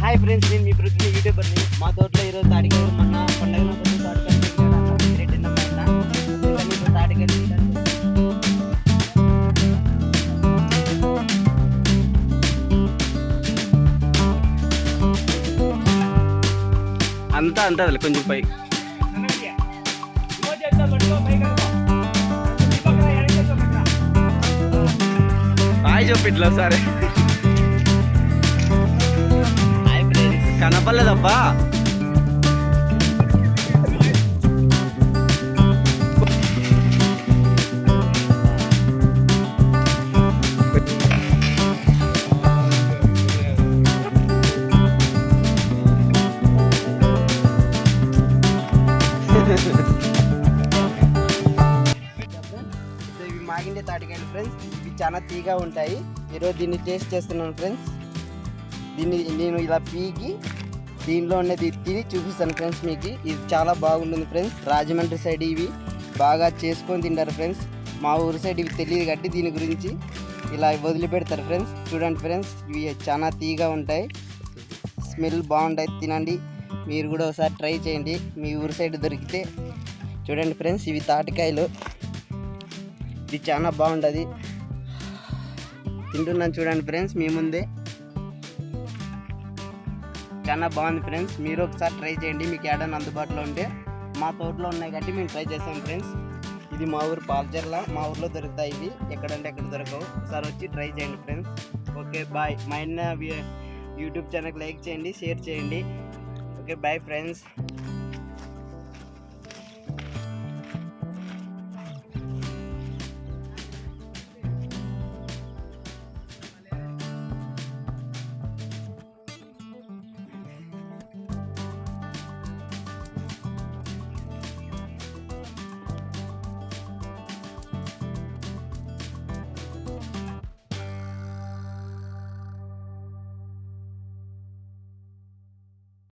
Hi friends నేను మీ పృథ్వీ యూట్యూబర్ని మా తోటలో ఈరోజు తాటికాయలు మొన్న పండగలో కొంచెం తాటికాయలు పైన అంతా అంతా కొంచెం పై హాయ్ చెప్పు ఇట్లా సరే ఫ్రెండ్స్ ఇవి మాగిండే తాటికాయలు ఫ్రెండ్స్ ఇవి చాలా తీగా ఉంటాయి. ఈరోజు దీన్ని టేస్ట్ చేస్తున్నాను ఫ్రెండ్స్ దీన్ని నేను ఇలా పీకి దీనిలో తిని చూపిస్తాను ఫ్రెండ్స్ మీకు. ఇది చాలా బాగుంటుంది ఫ్రెండ్స్. రాజమండ్రి సైడ్ ఇవి బాగా చేసుకొని తింటారు ఫ్రెండ్స్. మా ఊరి సైడ్ ఇవి తెలియదు కాబట్టి దీని గురించి ఇలా వదిలిపెడతారు ఫ్రెండ్స్. చూడండి ఫ్రెండ్స్ ఇవి చాలా తీగా ఉంటాయి. స్మెల్ బాగుంటాయి తినండి. మీరు కూడా ఒకసారి ట్రై చేయండి. మీ ఊరి సైడ్ దొరికితే చూడండి ఫ్రెండ్స్ ఇవి తాటికాయలు. ఇది చాలా బాగుంటుంది. తింటున్నాను చూడండి ఫ్రెండ్స్ మీ ముందే. చాలా బాగుంది ఫ్రెండ్స్. మీరు ఒకసారి ట్రై చేయండి. మీకు ఏడైనా అందుబాటులో ఉంటే మా తోటలో ఉన్నాయి కాబట్టి మేము ట్రై చేస్తాం ఫ్రెండ్స్. ఇది మా ఊరు పాల్చర్ల మా ఊర్లో దొరుకుతాయి ఇవి. ఎక్కడంటే ఎక్కడ దొరకవు. ఒకసారి వచ్చి ట్రై చేయండి ఫ్రెండ్స్. Okay bye. మా అన్న యూట్యూబ్ ఛానల్కి లైక్ చేయండి షేర్ చేయండి. Okay bye friends.